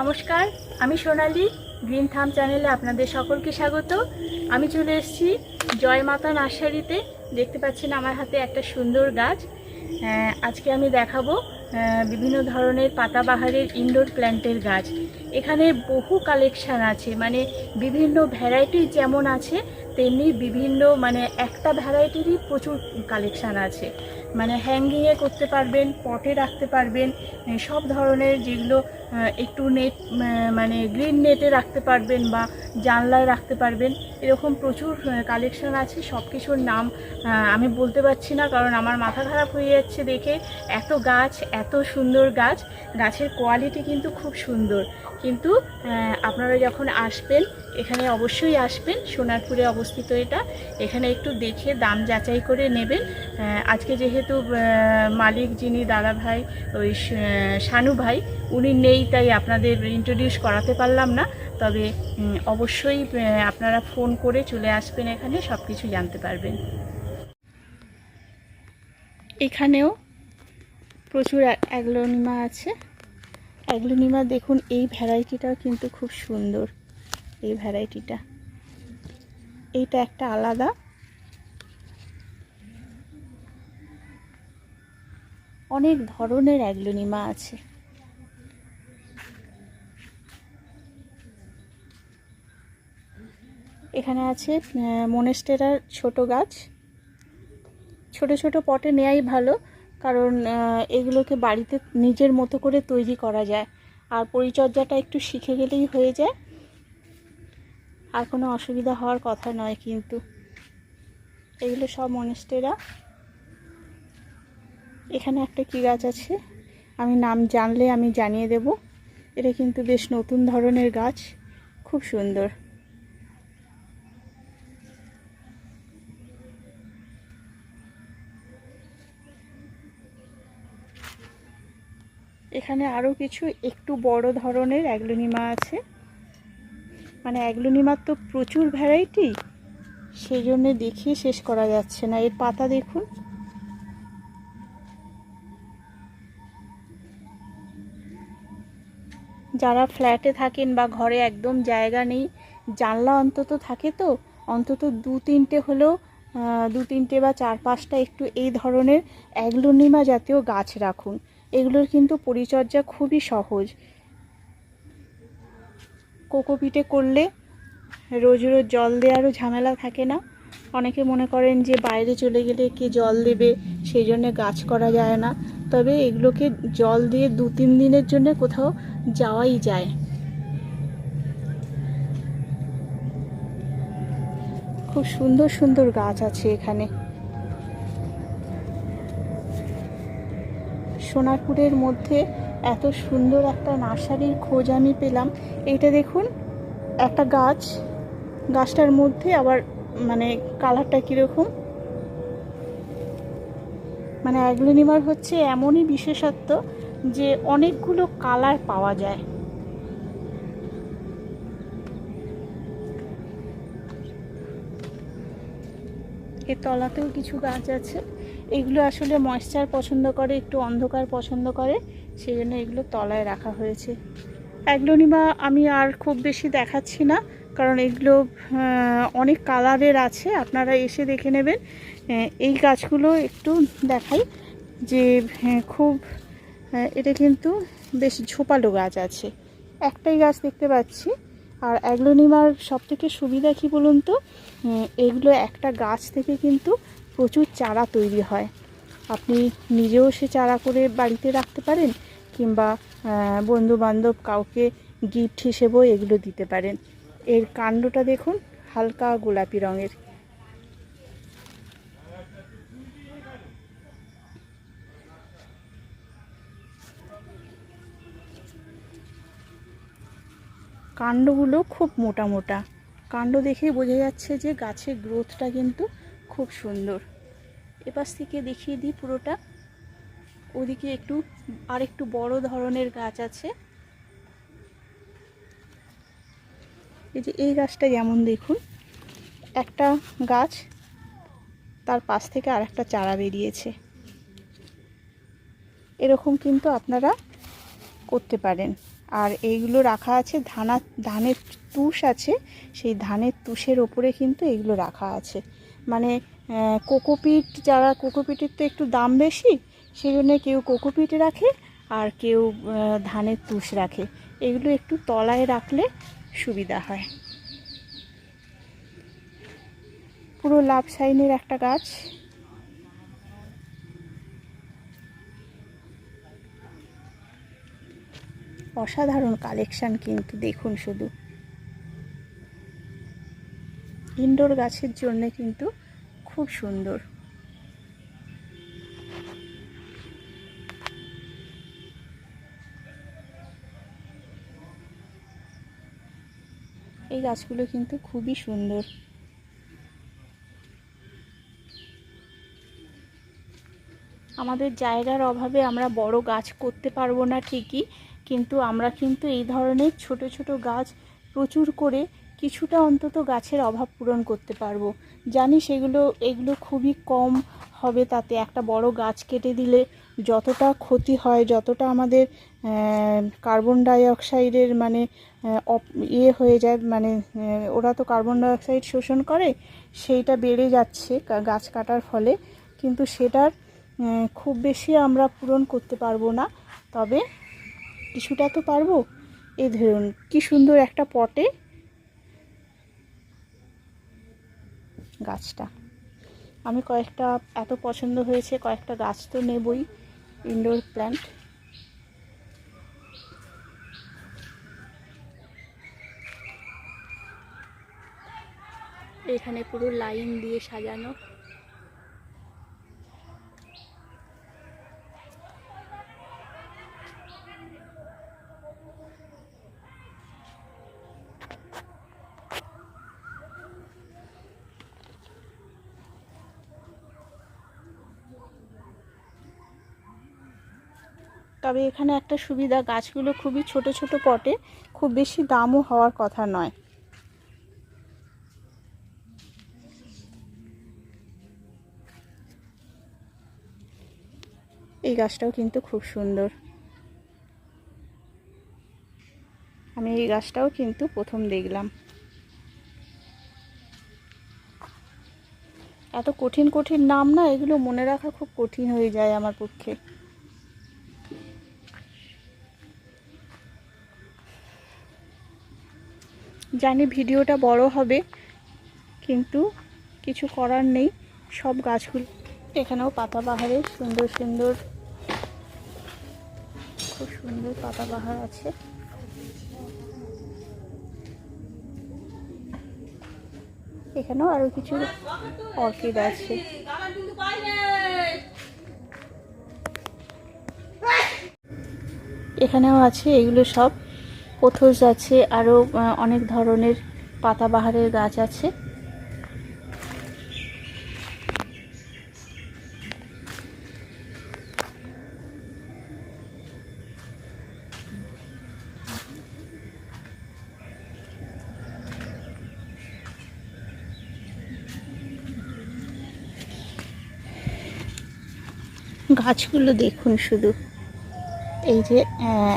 নমস্কার, আমি সোনালি, গ্রিন থাম চ্যানেলে আপনাদের সকলকে স্বাগত। আমি চলে এসেছি জয় মাতা নার্সারিতে। দেখতে পাচ্ছেন আমার হাতে একটা সুন্দর গাছ। আজকে আমি দেখাবো বিভিন্ন ধরনের পাতাবাহারের ইনডোর প্ল্যান্টের গাছ। এখানে বহু কালেকশান আছে মানে বিভিন্ন ভ্যারাইটি যেমন আছে, তেমনি বিভিন্ন মানে একটা ভ্যারাইটিরই প্রচুর কালেকশান আছে। মানে হ্যাঙ্গিংয়ে করতে পারবেন পটে রাখতে পারবেন সব ধরনের যেগুলো একটু নেট মানে গ্রিন নেটে রাখতে পারবেন বা জানলায় রাখতে পারবেন, এরকম প্রচুর কালেকশন আছে, সব কিছুর নাম আমি বলতে পারছি না কারণ আমার মাথা খারাপ হয়ে যাচ্ছে দেখে। এত গাছ, এত সুন্দর গাছ, গাছের কোয়ালিটি কিন্তু খুব সুন্দর। কিন্তু আপনারা যখন আসবেন, এখানে অবশ্যই আসবেন, সোনারপুরে অবস্থিত এটা। এখানে একটু দেখে দাম যাচাই করে নেবেন। আজকে যেহেতু মালিক যিনি দাদা ভাই, ওই শানু ভাই, উনি নেই, তাই আপনাদের ইন্ট্রোডিউস করাতে পারলাম না। তবে অবশ্যই আপনারা ফোন করে চলে আসবেন এখানে সব কিছু জানতে পারবেন। এখানেও প্রচুর অ্যাগ্লোনিমা আছে। অ্যাগ্লোনিমা দেখুন, এই ভ্যারাইটিটাও কিন্তু খুব সুন্দর, এই ভ্যারাইটিটা। এইটা একটা আলাদা। অনেক ধরনের অ্যাগ্লোনিমা আছে। এখানে আছে মনেস্টেরার ছোট গাছ। ছোট ছোট পটে নেওয়াই ভালো। কারণ এগুলোকে বাড়িতে নিজের মতো করে তৈরি করা যায়। আর পরিচর্যাটা একটু শিখে গেলেই হয়ে যায়। আর কোনো অসুবিধা হওয়ার কথা নয় কিন্তু। এগুলো সব মনেস্টেরা এখানে একটা কি গাছ আছে? আমি নাম জানলে আমি জানিয়ে দেব। এটা কিন্তু বেশ নতুন ধরনের গাছ। খুব সুন্দর। এখানে আরও কিছু একটু বড় ধরনের অ্যাগ্লোনিমা আছে। মানে অ্যাগ্লোনিমার তো প্রচুর ভ্যারাইটি সেই জন্যে দেখিয়ে শেষ করা যাচ্ছে না। এর পাতা দেখুন। যারা ফ্ল্যাটে থাকেন বা ঘরে একদম জায়গা নেই, জানলা অন্তত থাকে তো, অন্তত দু তিনটে হলেও দু তিনটে বা চার পাঁচটা একটু এই ধরনের অ্যাগ্লোনিমা জাতীয় গাছ রাখুন। এগুলোর কিন্তু পরিচর্যা খুবই সহজ। কোকোপিটে করলে রোজ রোজ জল দেওয়ারও ঝামেলা থাকে না। অনেকে মনে করেন যে বাইরে চলে গেলে কে জল দেবে, সেই জন্যে গাছ করা যায় না। তবে এগুলোকে জল দিয়ে দু তিন দিনের জন্য কোথাও যাওয়াই যায়। খুব সুন্দর সুন্দর গাছ আছে এখানে। সোনারপুরের মধ্যে এত সুন্দর একটা নার্সারির খোঁজ আমি পেলাম। এইটা দেখুন, একটা গাছ, গাছটার মধ্যে আবার মানে কালারটা কীরকম। মানে অ্যাগ্লোনিমার হচ্ছে এমনই বিশেষত্ব যে অনেকগুলো কালার পাওয়া যায়। এর তলাতেও কিছু গাছ আছে। এগুলো আসলে ময়েশ্চার পছন্দ করে একটু অন্ধকার পছন্দ করে সেই জন্য এগুলো তলায় রাখা হয়েছে। অ্যাগ্লোনিমা আমি আর খুব বেশি দেখাচ্ছি না কারণ এগুলো অনেক কালারের আছে আপনারা এসে দেখে নেবেন। এই গাছগুলো একটু দেখাই যে হ্যাঁ, খুব এটা কিন্তু বেশ ঝোপালো গাছ আছে। একটাই গাছ দেখতে পাচ্ছি। আর অ্যাগ্লোনিমার সব থেকে সুবিধা কী বলুন তো? এগুলো একটা গাছ থেকে কিন্তু প্রচুর চারা তৈরি হয়। আপনি নিজেও সে চারা করে বাড়িতে রাখতে পারেন কিংবা বন্ধু বান্ধব কাউকে গিফট হিসেবেও এগুলো দিতে পারেন। এর কাণ্ডটা দেখুন, হালকা গোলাপি রঙের। কাণ্ডগুলো খুব মোটা মোটা। কাণ্ড দেখেই বোঝা যাচ্ছে যে গাছের গ্রোথটা কিন্তু খুব সুন্দর। এপাশ থেকে দেখিয়ে দিই পুরোটা। ওদিকে একটু আর একটু বড় ধরনের গাছ আছে। এই যে এই গাছটা যেমন দেখুন, একটা গাছ তার পাশ থেকে আর একটা চারা বেরিয়েছে। এরকম কিন্তু আপনারা করতে পারেন। আর এইগুলো রাখা আছে, ধানা, ধানের তুষ আছে, সেই ধানের তুষের ওপরে কিন্তু এগুলো রাখা আছে। মানে কোকোপিট, যারা কোকোপিটের তো একটু দাম বেশি সেই জন্য কেউ কোকোপিট রাখে আর কেউ ধানের তুষ রাখে। এগুলো একটু তলায় রাখলে সুবিধা হয়। পুরো লাভ সাইনের একটা গাছ। অসাধারণ কালেকশন কিন্তু, দেখুন শুধু। ইনডোর গাছের জন্য কিন্তু খুব সুন্দর। এই গাছগুলো কিন্তু খুবই সুন্দর। আমাদের জায়গার অভাবে আমরা বড় গাছ করতে পারব না ঠিকই, কিন্তু আমরা কিন্তু এই ধরনের ছোট ছোট গাছ প্রচুর করে কিছুটা অন্তত গাছের অভাব পূরণ করতে পারব। জানি সেগুলো, এগুলো খুবই কম হবে তাতে একটা বড় গাছ কেটে দিলে যতটা ক্ষতি হয়, যতটা আমাদের কার্বন ডাই অক্সাইডের মানে ইয়ে হয়ে যায় মানে ওরা তো কার্বন ডাইঅক্সাইড শোষণ করে, সেইটা বেড়ে যাচ্ছে গাছ কাটার ফলে। কিন্তু সেটার খুব বেশি আমরা পূরণ করতে পারব না। তবে কিছুটা তো পারব। এই ধরুন, কি সুন্দর একটা পটে গাছটা। আমি কয়েকটা, এত পছন্দ হয়েছে, কয়েকটা গাছ তো নেবই ইনডোর প্ল্যান্ট এখানে পুরো লাইন দিয়ে সাজানো। তবে এখানে একটা সুবিধা, গাছগুলো খুবই ছোট ছোট পটে, খুব বেশি দামও হওয়ার কথা নয়। এই গাছটাও কিন্তু খুব সুন্দর। আমি এই গাছটাও কিন্তু প্রথম দেখলাম। এত কঠিন কঠিন নাম না, এগুলো মনে রাখা খুব কঠিন হয়ে যায় আমার পক্ষে। জানি ভিডিওটা বড় হবে, কিন্তু কিছু করার নেই। সব গাছগুলো এখানেও পাতাবাহারের সুন্দর সুন্দর, খুব সুন্দর পাতাবাহার আছে। এখানেও আরও কিছু অর্কিড আছে। এখানেও আছে, এগুলো সব। পোথোস আছে আরও অনেক ধরনের পাতাবাহারের গাছ আছে। গাছগুলো দেখুন শুধু। এই যে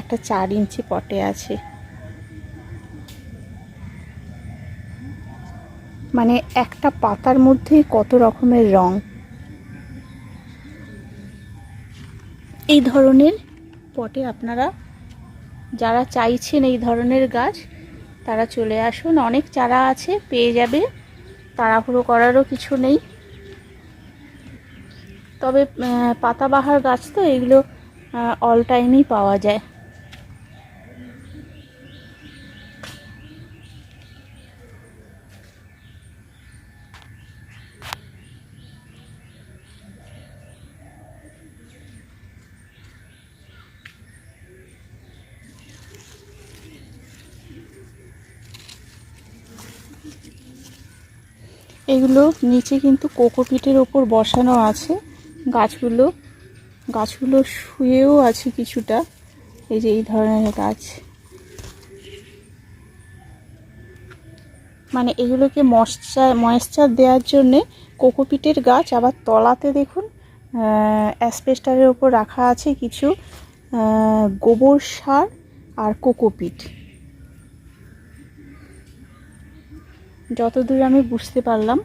একটা চার ইঞ্চি পটে আছে। মানে একটা পাতার মধ্যেই কত রকমের রং। এই ধরনের পটে আপনারা, যারা চাইছেন এই ধরনের গাছ, তারা চলে আসুন। অনেক চারা আছে, পেয়ে যাবে। তাড়াহুড়ো করারও কিছু নেই। তবে পাতাবাহার গাছ তো, এগুলো অল টাইমই পাওয়া যায়। এগুলো নিচে কিন্তু কোকোপিটের ওপর বসানো আছে। গাছগুলো গাছগুলো শুয়েও আছে কিছুটা। এই যে এই ধরনের গাছ। মানে এগুলোকে ময়শ্চার ময়েশ্চার দেওয়ার জন্যে কোকোপিটের গাছ আবার তলাতে দেখুন অ্যাসপেস্টারের ওপর রাখা আছে কিছু গোবর সার আর কোকোপিট। যতদূর আমি বুঝতে পারলাম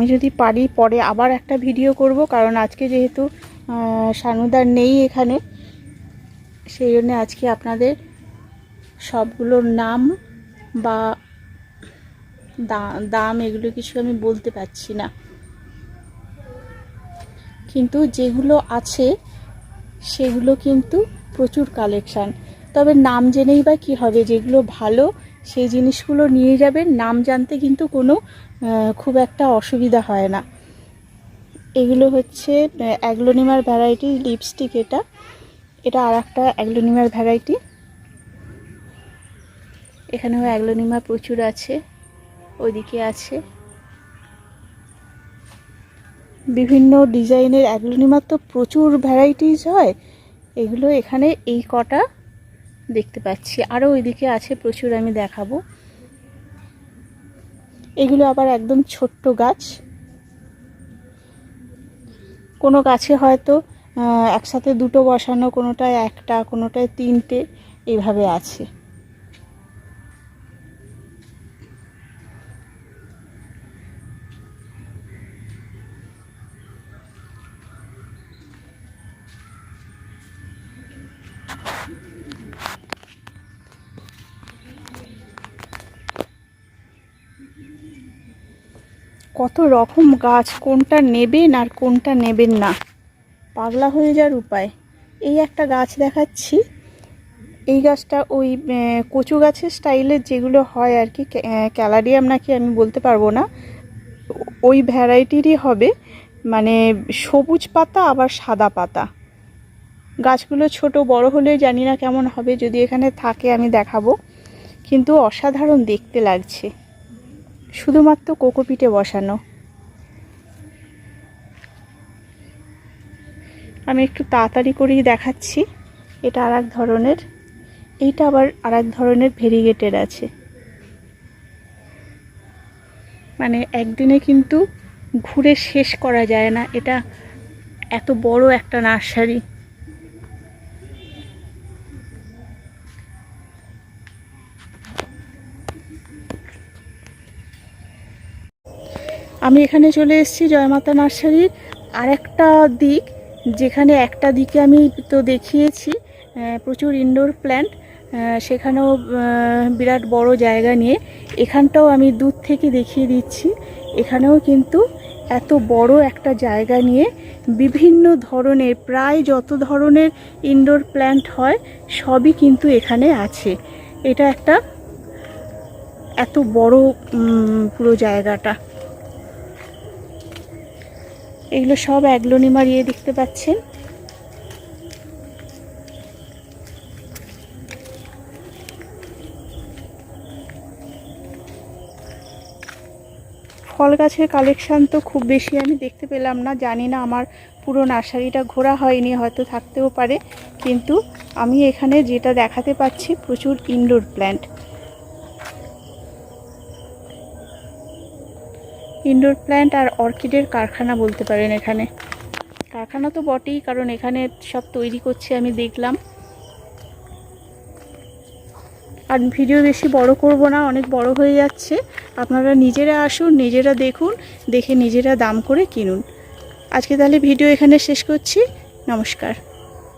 আমি যদি পারি পরে আবার একটা ভিডিও করব, কারণ আজকে যেহেতু সানুদার নেই এখানে, সেই জন্যে আজকে আপনাদের সবগুলোর নাম বা দাম এগুলো কিছু আমি বলতে পারছি না। কিন্তু যেগুলো আছে, সেগুলো কিন্তু প্রচুর কালেকশান তবে নাম জেনেই বা কী হবে, যেগুলো ভালো, সেই জিনিসগুলো নিয়ে যাবেন। নাম জানতে কিন্তু কোনো খুব একটা অসুবিধা হয় না। এগুলো হচ্ছে অ্যাগ্লোনিমার ভ্যারাইটি লিপস্টিক এটা। এটা আর একটা অ্যাগ্লোনিমার ভ্যারাইটি। এখানেও অ্যাগ্লোনিমা প্রচুর আছে ওইদিকে আছে। বিভিন্ন ডিজাইনের অ্যাগ্লোনিমার তো প্রচুর ভ্যারাইটিস হয়। এগুলো এখানে এই কটা দেখতে পাচ্ছি। আরও ওইদিকে আছে, প্রচুর আমি দেখাবো। এগুলো আবার একদম ছোট্ট গাছ। কোনো গাছে হয়তো একসাথে দুটো বসানো, কোনোটায় একটা, কোনোটায় তিনটে এইভাবে আছে। কত রকম গাছ, কোনটা নেবেন আর কোনটা নেবেন না। পাগলা হয়ে যাওয়ার উপায়। এই একটা গাছ দেখাচ্ছি। এই গাছটা ওই কচু গাছের স্টাইলের যেগুলো হয় আর কি ক্যালারিয়াম নাকি আমি বলতে পারব না। ওই ভ্যারাইটিরই হবে। মানে সবুজ পাতা, আবার সাদা পাতা। গাছগুলো ছোট, বড় হলে জানি না কেমন হবে, যদি এখানে থাকে আমি দেখাবো। কিন্তু অসাধারণ দেখতে লাগছে। শুধুমাত্র কোকোপিটে বসানো। আমি একটু তাড়াতাড়ি করেই দেখাচ্ছি। এটা আর এক ধরনের। এইটা আবার আর এক ধরনের ভেরিগেটেড আছে। মানে একদিনে কিন্তু ঘুরে শেষ করা যায় না। এটা এত বড় একটা নার্সারি। আমি এখানে চলে এসেছি জয়মাতা নার্সারির আরেকটা দিক, যেখানে একটা দিকে আমি তো দেখিয়েছি প্রচুর ইনডোর প্ল্যান্ট সেখানেও বিরাট বড় জায়গা নিয়ে। এখানটাও আমি দূর থেকে দেখিয়ে দিচ্ছি। এখানেও কিন্তু এত বড় একটা জায়গা নিয়ে বিভিন্ন ধরনের, প্রায় যত ধরনের ইনডোর প্ল্যান্ট হয়, সবই কিন্তু এখানে আছে। এটা একটা এত বড় পুরো জায়গাটা। এগুলো সব অ্যাগ্লোনিমার ইয়ে দেখতে পাচ্ছেন। ফল গাছের কালেকশান তো খুব বেশি আমি দেখতে পেলাম না, জানি না আমার পুরো নার্সারিটা ঘোরা হয়নি, হয়তো থাকতেও পারে। কিন্তু আমি এখানে যেটা দেখাতে পাচ্ছি, প্রচুর ইনডোর প্ল্যান্ট। ইনডোর প্ল্যান্ট আর অর্কিডের কারখানা বলতে পারেন এখানে। কারখানা তো বটেই, কারণ এখানে সব তৈরি করছে আমি, দেখলাম। আর ভিডিও বেশি বড় করব না, অনেক বড় হয়ে যাচ্ছে। আপনারা নিজেরা আসুন, নিজেরা দেখুন, দেখে নিজেরা দাম করে কিনুন। আজকে তাহলে ভিডিও এখানে শেষ করছি। নমস্কার।